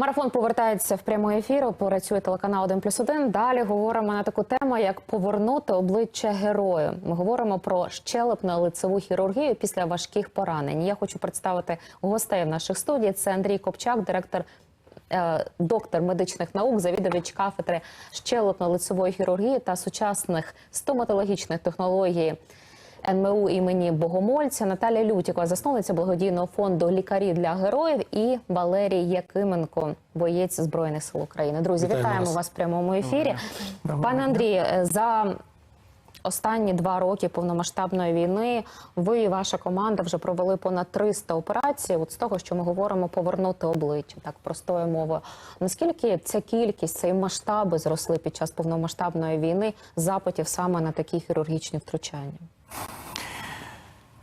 Марафон повертається в прямий ефір. Працює телеканал 1 плюс 1. Далі говоримо на таку тему, як повернути обличчя герою. Ми говоримо про щелепно лицеву хірургію після важких поранень. Я хочу представити гостей в наших студії. Це Андрій Копчак, директор. е, Доктор медичних наук, завідувач кафедри щелепно-лицевої хірургії та сучасних стоматологічних технологій НМУ імені Богомольця, Наталя Лютікова, засновниця благодійного фонду Лікарі для героїв і Валерій Якименко, боєць збройних сил України. Друзі, Вітаємо вітаємо вас. вас в прямому ефірі. Пане. Андрію, е, за останні два роки повномасштабної війни ви і ваша команда вже провели понад 300 операцій. От з того, що ми говоримо, повернути обличчя, так простою мовою. Наскільки ця кількість, цей масштаби зросли під час повномасштабної війни запитів саме на такі хірургічні втручання?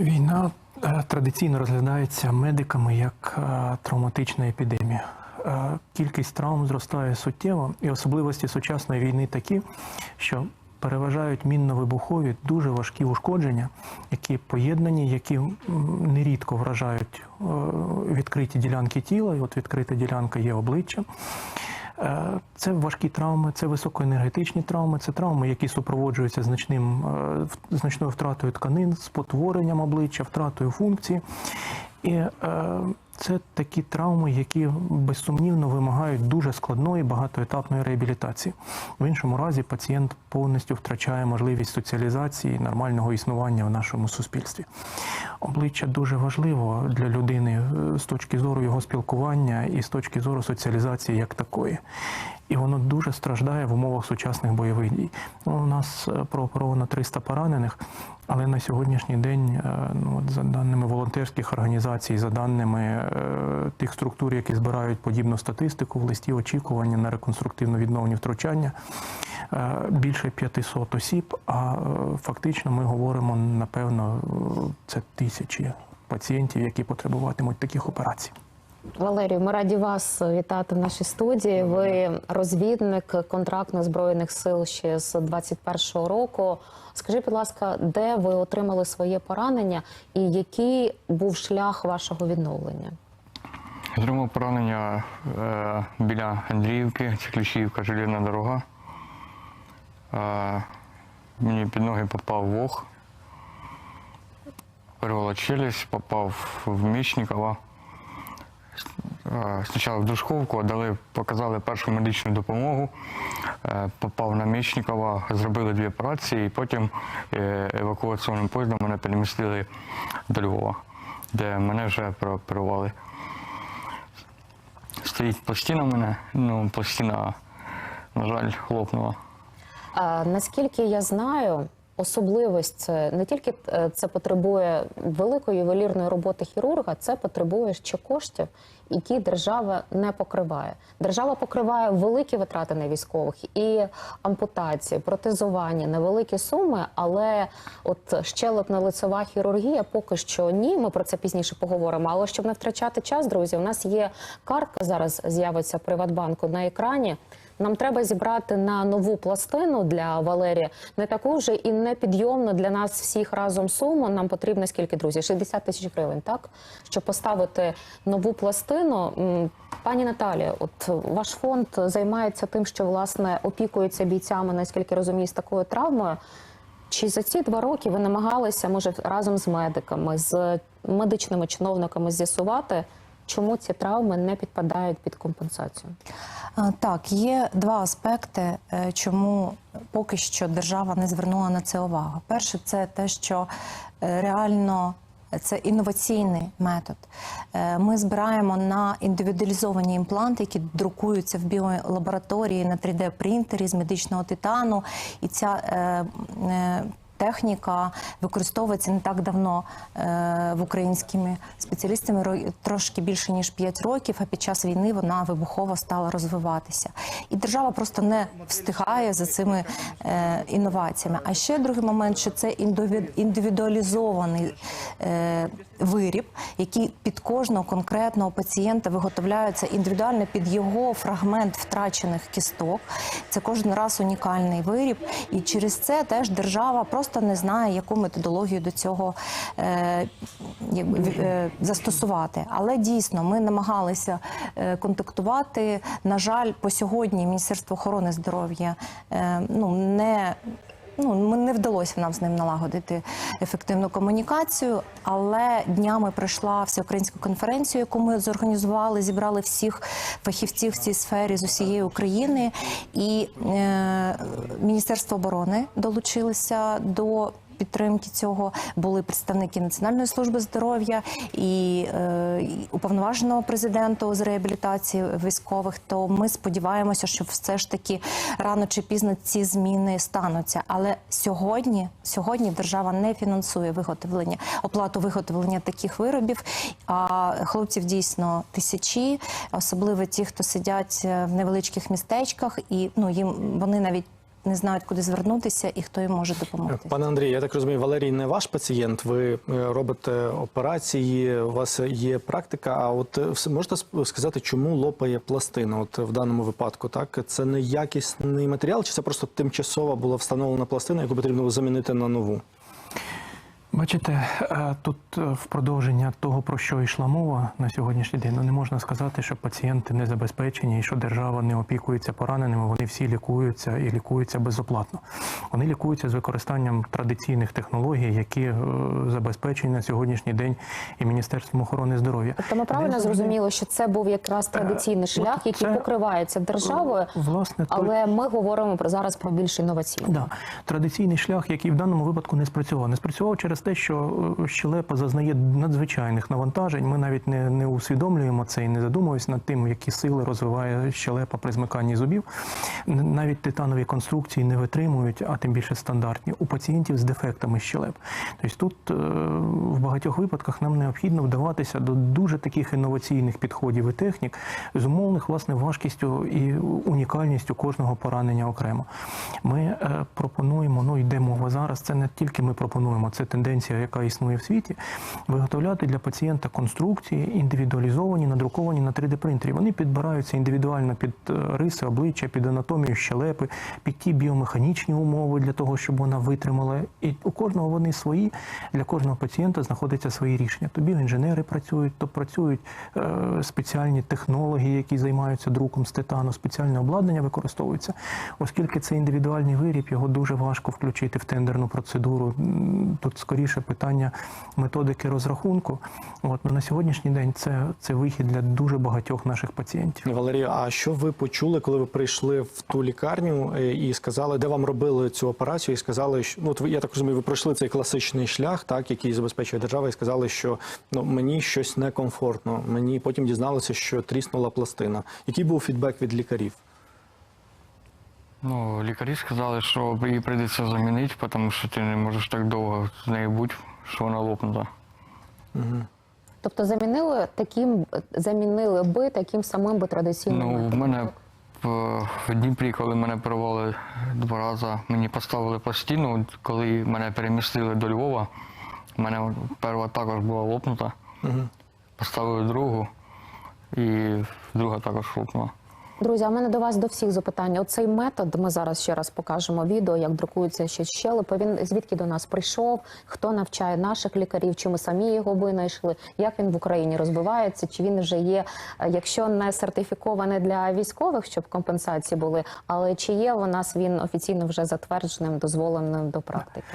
Війна е, традиційно розглядається медиками як е, травматична епідемія. Е, Кількість травм зростає суттєво, і особливості сучасної війни такі, що переважають мінно-вибухові дуже важкі ушкодження, які поєднані, які нерідко вражають відкриті ділянки тіла. І от відкрита ділянка є обличчя. Е, Це важкі травми, це високоенергетичні травми, це травми, які супроводжуються значним, е, значною втратою тканин, спотворенням обличчя, втратою функції. І е, це такі травми, які безсумнівно вимагають дуже складної багатоетапної реабілітації. В іншому разі пацієнт повністю втрачає можливість соціалізації, нормального існування в нашому суспільстві. Обличчя дуже важливо для людини е, з точки зору його спілкування і з точки зору соціалізації як такої. І воно дуже страждає в умовах сучасних бойових дій. Ну, у нас е, прооперовано 300 поранених, але на сьогоднішній день, е, ну, от за даними волонтерських організацій, за даними е, тих структур, які збирають подібну статистику в листі очікування на реконструктивно відновлені втручання, е, більше 500 осіб. А фактично ми говоримо, напевно, це тисячі пацієнтів, які потребуватимуть таких операцій. Валерію, ми раді вас вітати в нашій студії. Ви розвідник контрактно збройних сил ще з 21-го року. Скажіть, будь ласка, де ви отримали своє поранення і який був шлях вашого відновлення? Отримав поранення е, біля Андріївки, це Ключіївка, железна дорога. Е, мені під ноги попав вог. Вирвала челюсть, попав в Мічникова. Спочатку в Душковку, дали, показали першу медичну допомогу. Е, Попав на Мічникова, зробили дві операції, і потім е, евакуаційним поїздом мене перемістили до Львова, де мене вже прооперували. Стоїть пластина в мене, ну, пластина, на жаль, лопнула. А, наскільки я знаю, особливість це не тільки е, це потребує великої ювелірної роботи хірурга, це потребує ще коштів, які держава не покриває. Держава покриває великі витрати на військових і ампутації, протезування, невеликі суми, але от щелепно-лицева хірургія поки що ні. Ми про це пізніше поговоримо. Але щоб не втрачати час, друзі, у нас є картка зараз з'явиться Приватбанку на екрані. Нам треба зібрати на нову пластину для Валерія не таку вже і непідйомну для нас всіх разом суму. Нам потрібно скільки друзі? 60 тисяч гривень, так щоб поставити нову пластину. Пані Наталія, от ваш фонд займається тим, що власне опікується бійцями, наскільки розумію, з такою травмою. Чи за ці два роки ви намагалися, може, разом з медиками, з медичними чиновниками з'ясувати, чому ці травми не підпадають під компенсацію? Е, Так, є два аспекти, е, чому поки що держава не звернула на це увагу. Перше, це те, що е, реально це інноваційний метод. Ми збираємо на індивідуалізовані імпланти, які друкуються в біолабораторії на 3D-принтері з медичного титану. І ця техніка використовується не так давно е, в українськими спеціалістами ро- трошки більше ніж 5 років. А під час війни вона вибухово стала розвиватися. І держава просто не встигає за цими е, інноваціями. А ще другий момент, що це індиві- індивідуалізований е, виріб, який під кожного конкретного пацієнта виготовляється індивідуально під його фрагмент втрачених кісток. Це кожен раз унікальний виріб, і через це теж держава просто не знає, яку методологію до цього е, е, застосувати. Але дійсно ми намагалися е, контактувати. На жаль, по сьогодні Міністерство охорони здоров'я е, ну не. Ну, не вдалося нам з ним налагодити ефективну комунікацію, але днями пройшла всеукраїнська конференція, яку ми зорганізували, зібрали всіх фахівців в цій сфері з усієї України, і е, Міністерство оборони долучилося до. Підтримки цього були представники Національної служби здоров'я і, е, уповноваженого президента з реабілітації військових. То ми сподіваємося, що все ж таки рано чи пізно ці зміни стануться. Але сьогодні, сьогодні держава не фінансує виготовлення оплату виготовлення таких виробів. А хлопців дійсно тисячі, особливо ті, хто сидять е, в невеличких містечках, і ну їм вони навіть не знають, куди звернутися і хто їм може допомогти. Пане Андрій, я так розумію, Валерій не ваш пацієнт. Ви е, робите операції, у вас є практика. А от е, можете сказати, чому лопає пластина? От в даному випадку, так це не якісний матеріал, чи це просто тимчасова була встановлена пластина, яку потрібно замінити на нову? Бачите, е, тут е, в продовження того, про що йшла мова на сьогоднішній день, ну не можна сказати, що пацієнти не забезпечені і що держава не опікується пораненими. Вони всі лікуються і лікуються безоплатно. Вони лікуються з використанням традиційних технологій, які е, забезпечені на сьогоднішній день і Міністерством охорони здоров'я. Тобто ми правильно Не зрозуміли, що це був якраз традиційний шлях, от який це- покривається державою, Власне, той- але ми говоримо про зараз про більш інноваційний. Да. Традиційний шлях, який в даному випадку не спрацював. Не спрацював через те, що е, щелепа зазнає надзвичайних навантажень. Ми навіть не, не усвідомлюємо це і не задумуємося над тим, які сили розвиває щелепа при змиканні зубів. Навіть титанові конструкції не витримують, а тим більше стандартні у пацієнтів з дефектами щелеп. Тобто тут е, в багатьох випадках нам необхідно вдаватися до дуже таких інноваційних підходів і технік, зумовлених власне важкістю і унікальністю кожного поранення окремо. Ми е, пропонуємо, ну йде мова зараз. Це не тільки ми пропонуємо, це тенденція, яка існує в світі. Виготовляти для пацієнта конструкції індивідуалізовані, надруковані на 3D принтері. Вони підбираються індивідуально під е, риси обличчя, під анатомію щелепи, під ті біомеханічні умови для того, щоб вона витримала. І у кожного вони свої. Для кожного пацієнта знаходяться свої рішення. То біоінженери працюють, то працюють е, спеціальні технологи, які займаються друком з титану, спеціальне обладнання використовується. Оскільки це індивідуальний виріб, його дуже важко включити в тендерну процедуру. Тут скоріше питання методики розрахунку. От на сьогоднішній день це, це вихід для дуже багатьох наших пацієнтів. Валерій, а що ви почули, коли ви прийшли в ту лікарню е, і сказали, де вам робили цю операцію, і сказали, що ну от ви я так розумію, ви пройшли цей класичний шлях, так який забезпечує держава, і сказали, що ну мені щось некомфортно. Мені потім дізналося, що тріснула пластина. Який був фідбек від лікарів? Ну, лікарі сказали, що її прийдеться замінити, тому що ти не можеш так довго з нею бути, що вона лопнута. Тобто замінили таким, замінили би таким самим би традиційним Ну, в мене в, в Дніпрі, коли мене перевели два рази, мені поставили пластину. Коли мене перемістили до Львова, в мене перша також була лопнута. Поставили другу, і друга також лопнула. Друзі, а в мене до вас до всіх запитання. Оцей метод ми зараз ще раз покажемо відео, як друкуються ще щелепи. Він звідки до нас прийшов? Хто навчає наших лікарів? Чи ми самі його винайшли? Як він в Україні розвивається? Чи він вже є, е, якщо не сертифікований для військових, щоб компенсації були, але чи є у нас він офіційно вже затвердженим, дозволеним до практики?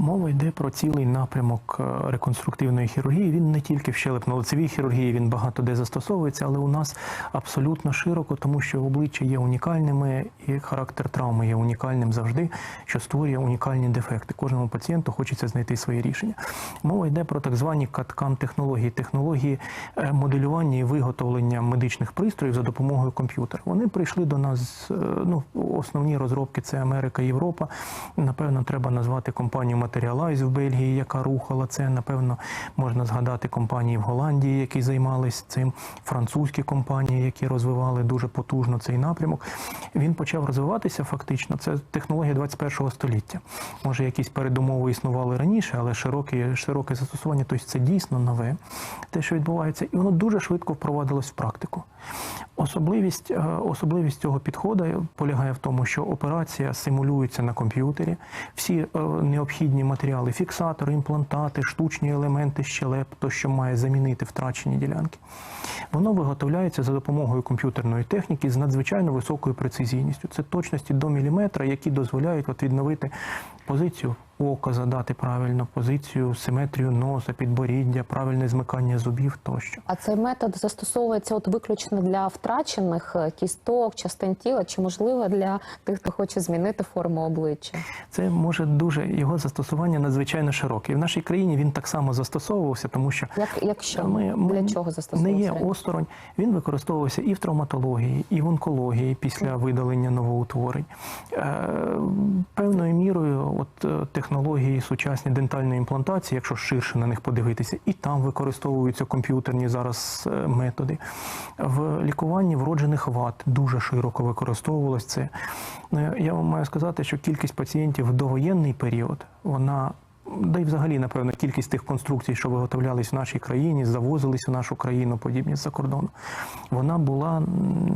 Мова йде про цілий напрямок е, реконструктивної хірургії. Він не тільки в щелепно-лицевій хірургії, він багато де застосовується, але у нас абсолютно широко, тому що обличчя є унікальними і характер травми є унікальним завжди, що створює унікальні дефекти. Кожному пацієнту хочеться знайти своє рішення. Мова йде про так звані каткам технології, технології е, моделювання і виготовлення медичних пристроїв за допомогою комп'ютера. Вони прийшли до нас. е, Ну, основні розробки це Америка, Європа. Напевно, треба назвати компанію Materialize в Бельгії, яка рухала це. Напевно, можна згадати компанії в Голландії, які займалися цим, французькі компанії, які розвивали дуже потужно цей напрямок. Він почав розвиватися фактично. Це технологія 21 століття. Може, якісь передумови існували раніше, але широке, широке застосування, тобто це дійсно нове, те, що відбувається, і воно дуже швидко впровадилось в практику. Особливість, е, особливість цього підходу полягає в тому, що операція симулюється на комп'ютері. Всі е, необхідні матеріали, фіксатори, імплантати, штучні елементи щелеп, то, що має замінити втрачені ділянки. Воно виготовляється за допомогою комп'ютерної техніки з надзвичайно високою прецизійністю. Це точності до міліметра, які дозволяють от відновити позицію ока, задати правильно, позицію, симетрію носа, підборіддя, правильне змикання зубів тощо. А цей метод застосовується от виключно для втрачених е, кісток, частин тіла, чи можливо для тих, хто хоче змінити форму обличчя? Це може дуже його застосування надзвичайно широке. І в нашій країні він так само застосовувався, тому що Як якщо ми, ми для чого не є осторонь. Він використовувався і в травматології, і в онкології після видалення новоутворень. Е, Певною мірою, от е, технології сучасні дентальної імплантації, якщо ширше на них подивитися, і там використовуються комп'ютерні зараз е, методи. В лікуванні вроджених вад дуже широко використовувалось це. Ну, я вам маю сказати, що кількість пацієнтів в довоєнний період вона. Да й взагалі, напевно, кількість тих конструкцій, що виготовлялись в нашій країні, завозились у нашу країну, подібні з-за кордону, вона була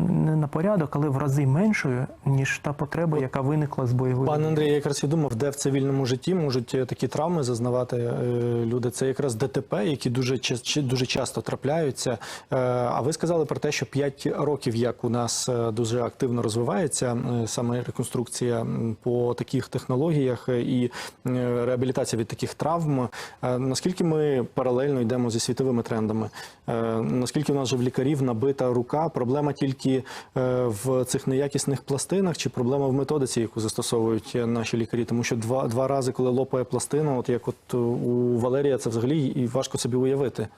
не на порядок, але в рази меншою, ніж та потреба, яка виникла з бойових. Пане Андрій, я якраз і думав, де в цивільному житті можуть е, такі травми зазнавати е, люди. Це якраз ДТП, які дуже дуже часто трапляються. Е, А ви сказали про те, що 5 років, як у нас дуже активно розвивається саме реконструкція по таких технологіях і реабілітація від таких травм. Е, Наскільки ми паралельно йдемо зі світовими трендами? Е, Наскільки в нас вже в лікарів набита рука? Проблема тільки е, в цих неякісних пластинах, чи проблема в методиці, яку застосовують наші лікарі? Тому що два, два рази, коли лопає пластина, от як от у Валерія, це взагалі і важко собі уявити.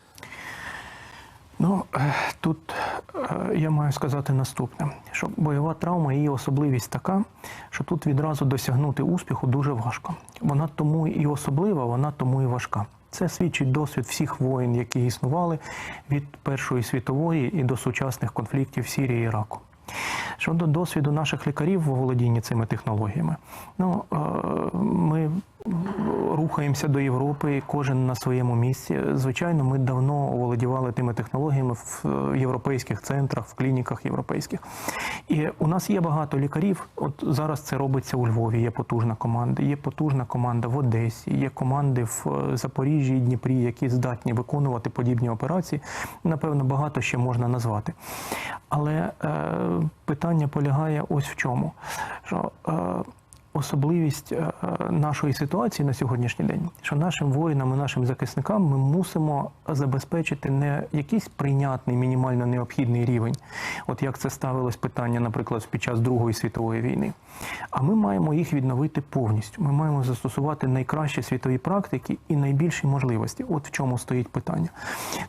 Ну е, тут е, я маю сказати наступне: що бойова травма її особливість така, що тут відразу досягнути успіху дуже важко. Вона тому і особлива, вона тому і важка. Це свідчить досвід всіх воїн, які існували від Першої світової і до сучасних конфліктів Сірії і Іраку. Щодо досвіду наших лікарів в володінні цими технологіями, ну е, ми рухаємося до Європи, кожен на своєму місці. Звичайно, ми давно володівали тими технологіями в е, європейських центрах, в клініках європейських. І у нас є багато лікарів. От зараз це робиться у Львові. Є потужна команда, є потужна команда в Одесі, є команди в е, Запоріжжі і Дніпрі, які здатні виконувати подібні операції. Напевно, багато ще можна назвати. Але е, питання полягає ось в чому. Що, е, особливість е, нашої ситуації на сьогоднішній день, що нашим воїнам і нашим захисникам ми мусимо забезпечити не якийсь прийнятний мінімально необхідний рівень, от як це ставилось питання, наприклад, під час Другої світової війни. А ми маємо їх відновити повністю. Ми маємо застосувати найкращі світові практики і найбільші можливості. От в чому стоїть питання.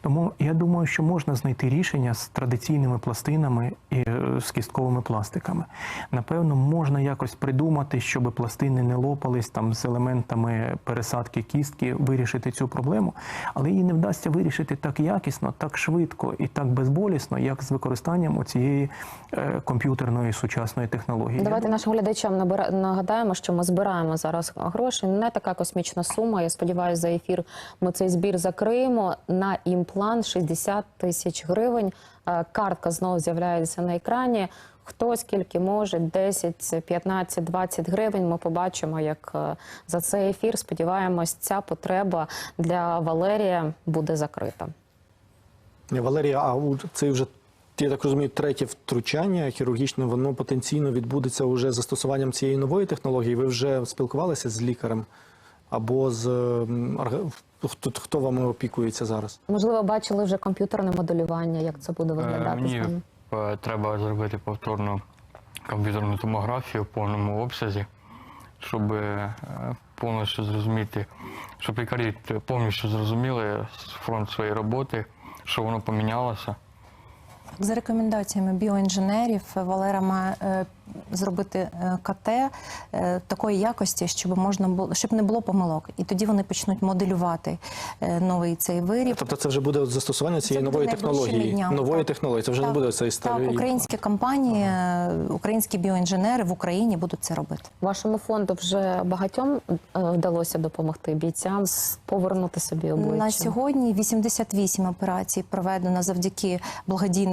Тому я думаю, що можна знайти рішення з традиційними пластинами і е, з кістковими пластиками. Напевно, можна якось придумати, щоб пластини не лопались там з елементами пересадки кістки, вирішити цю проблему, але її не вдасться вирішити так якісно, так швидко і так безболісно, як з використанням оцієї е, комп'ютерної сучасної технології. Давайте нашим глядачам набира- нагадаємо, що ми збираємо зараз гроші. Не така космічна сума. Я сподіваюся, за ефір ми цей збір закриємо на імплант 60 тисяч гривень. Е, Картка знову з'являється на екрані. Хто скільки може, 10, 15, 20 гривень. Ми побачимо, як е, за цей ефір. Сподіваємось, ця потреба для Валерія буде закрита. Ні, Валерія, а у- це вже. Я так розумію, третє втручання хірургічне, воно потенційно відбудеться уже застосуванням цієї нової технології. Ви вже спілкувалися з лікарем або з хто, хто вами опікується зараз? Можливо, бачили вже комп'ютерне моделювання, як це буде Е, виглядати Мені саме. Е, треба зробити повторну комп'ютерну томографію в повному обсязі, щоб е, повністю зрозуміти, щоб лікарі повністю зрозуміли фронт своєї роботи, що воно помінялося. За рекомендаціями біоінженерів Валера має, е, зробити е, КТ е, такої якості, щоб можна було, щоб не було помилок. І тоді вони почнуть моделювати новий цей виріб. Тобто це вже буде застосування цієї Це нової технології. днями, Нової так. технології. Це вже не Так, буде цей старий. Так, українські компанії, українські біоінженери в Україні будуть це робити. Вашому фонду вже багатьом вдалося допомогти бійцям повернути собі обличчя. На сьогодні 88 операцій проведено завдяки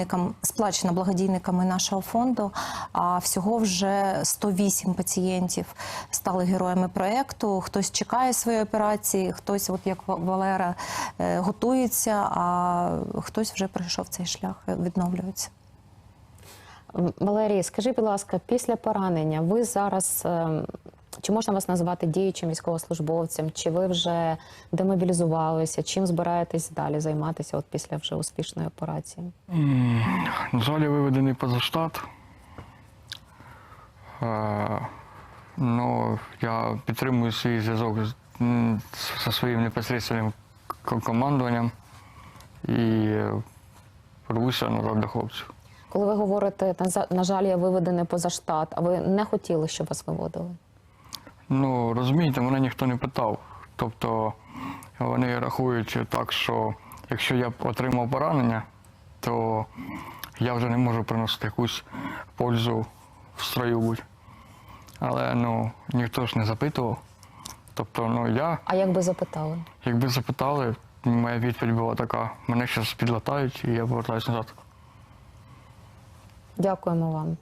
благодійникам, сплачено благодійниками нашого фонду. А всього вже 108 пацієнтів стали героями проекту. Хтось чекає своєї операції, хтось, от як Валера, е, готується, а хтось вже пройшов цей шлях, е, відновлюється. Валерій, скажіть, будь ласка, після поранення ви зараз ем, чи можна вас назвати діючим військовослужбовцем? Чи ви вже демобілізувалися? Чим збираєтесь далі займатися от після вже успішної операції? На жаль, я виведений поза штат. Е, Ну, я підтримую свій зв'язок зі своїм непосереднім командуванням і рвуся назад до хлопців. Коли ви говорите, на жаль, я виведений поза штат, а ви не хотіли, щоб вас виводили? Ну, розумієте, мене ніхто не питав. Тобто вони рахують так, що якщо я отримав поранення, то я вже не можу приносити якусь пользу в строю будь. Але ну, ніхто ж не запитував. Тобто, ну я, А як би запитали? якби запитали, моя відповідь була така: мене зараз підлатають і я повертаюся назад. Дякуємо вам.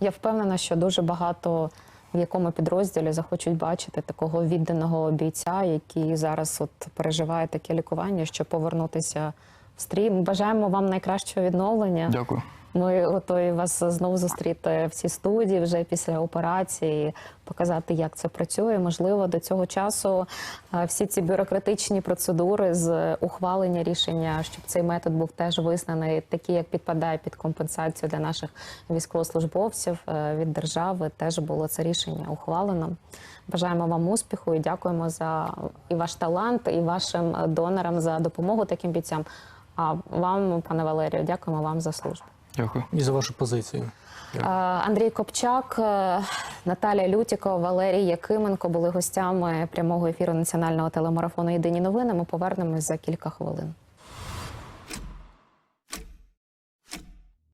Я впевнена, що дуже багато в якому підрозділі захочуть бачити такого відданого бійця, який зараз от переживає таке лікування, щоб повернутися в стрій. Бажаємо вам найкращого відновлення. Дякую. Ми готові вас знову зустріти в цій студії вже після операції, показати, як це працює. Можливо, до цього часу е, всі ці бюрократичні процедури з ухвалення рішення, щоб цей метод був теж визнаний, такий, як підпадає під компенсацію для наших військовослужбовців е, від держави, теж було це рішення ухвалено. Бажаємо вам успіху і дякуємо за і ваш талант, і вашим донорам за допомогу таким бійцям. А вам, пане Валерію, дякуємо вам за службу. Дякую. І за вашу позицію. Е, Андрій Копчак, Наталя Наталія Лютікова, Валерій Якименко були гостями прямого ефіру національного телемарафону Єдині новини. Ми повернемось за кілька хвилин.